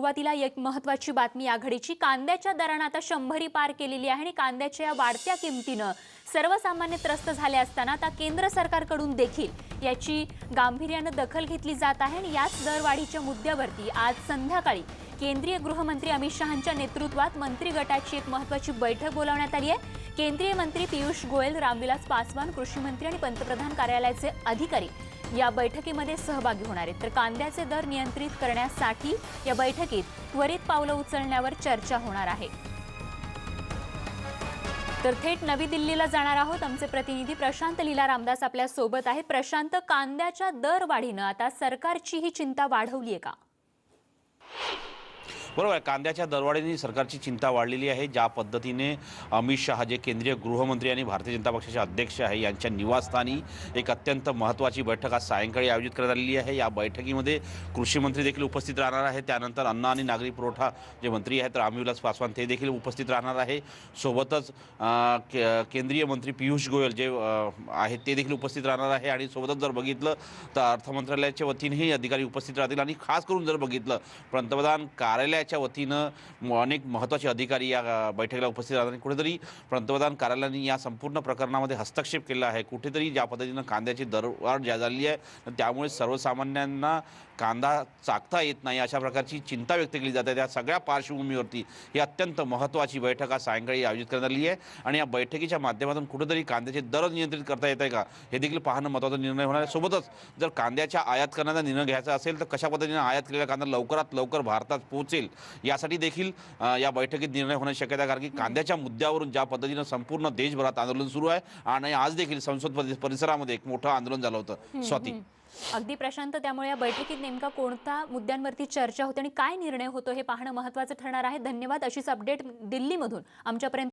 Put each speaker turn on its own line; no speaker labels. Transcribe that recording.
सुरुवातीला एक महत्वाची बातमी आघाडीची कांद्याच्या दरानं आता शंभरी पार केलेली आहे आणि कांद्याच्या या वाढत्या किमतीनं सर्वसामान्य त्रस्त झाले असताना आता केंद्र सरकारकडून देखील याची गांभीर्यानं दखल घेतली जात आहे आणि याच दरवाढीच्या मुद्द्यावरती आज संध्याकाळी केंद्रीय गृहमंत्री अमित शहांच्या नेतृत्वात मंत्री गटाची एक महत्वाची बैठक बोलावण्यात आली आहे. केंद्रीय मंत्री पियुष गोयल रामविलास पासवान कृषी मंत्री आणि पंतप्रधान कार्यालयाचे अधिकारी या बैठकीमध्ये सहभागी होणार आहेत. तर कांद्याचे दर नियंत्रित करण्यासाठी या बैठकीत त्वरित पावलं उचलण्यावर चर्चा होणार आहे. तर थेट नवी दिल्लीला जाणार आहोत. आमचे प्रतिनिधी प्रशांत लीला रामदास आपल्यासोबत आहेत. प्रशांत कांद्याच्या दरवाढीनं आता सरकारची ही चिंता वाढवली आहे का?
बरोबर आहे कांद्याच्या दरवाढीने सरकारची चिंता वाढलेली आहे. ज्या पद्धतीने अमित शहा जे केंद्रीय गृहमंत्री आणि भारतीय जनता पक्षाचे अध्यक्ष आहे यांच्या निवासस्थानी एक अत्यंत महत्त्वाची बैठक आज सायंकाळी आयोजित करण्यात आलेली आहे. या बैठकीमध्ये कृषी मंत्री देखील उपस्थित राहणार आहे त्यानंतर अन्न आणि नागरी पुरवठा जे मंत्री आहेत रामविलास पासवान ते देखील उपस्थित राहणार आहे. सोबतच के- केंद्रीय मंत्री पियुष गोयल जे आहेत ते देखील उपस्थित राहणार आहे. आणि सोबतच जर बघितलं तर अर्थ मंत्रालयाच्या वतीनेही अधिकारी उपस्थित राहतील. आणि खास करून जर बघितलं पंतप्रधान कार्यालय कार्यालयाच्या वतीनं अनेक महत्त्वाचे अधिकारी या बैठकीला उपस्थित राहतात आणि कुठेतरी पंतप्रधान कार्यालयाने या संपूर्ण प्रकरणामध्ये हस्तक्षेप केला आहे. कुठेतरी ज्या पद्धतीनं कांद्याची दरवाढ ज्या झालेली आहे त्यामुळे सर्वसामान्यांना कांदा चाकता येत नाही अशा प्रकारची चिंता व्यक्त केली जाते. त्या सगळ्या पार्श्वभूमीवरती ही अत्यंत महत्त्वाची बैठक आज सायंकाळी आयोजित करण्यात आली आहे. आणि या बैठकीच्या माध्यमातून कुठेतरी कांद्याचे दर नियंत्रित करता येत आहे का हे देखील पाहणं महत्त्वाचा निर्णय होणार आहे. सोबतच जर कांद्याच्या आयात करण्याचा निर्णय घ्यायचा असेल तर कशा पद्धतीने आयात केलेला कांदा लवकरात लवकर भारतात पोहोचेल यासाठी देखील या बैठकीत निर्णय होण्याची शक्यता कारण की कांद्याच्या मुद्द्यावरून ज्या पद्धतीनं संपूर्ण देशभरात आंदोलन सुरू आहे आणि आज देखील संसद परि- परिसरामध्ये एक मोठं आंदोलन झालं होतं. स्वाती.
अगदी प्रशांत त्यामुळे या बैठकीत नेमका कोणत्या मुद्द्यांवरती चर्चा होते आणि काय निर्णय होतो हे पाहणं महत्वाचं ठरणार आहे. धन्यवाद अशीच अपडेट दिल्लीमधून. आमच्यापर्यंत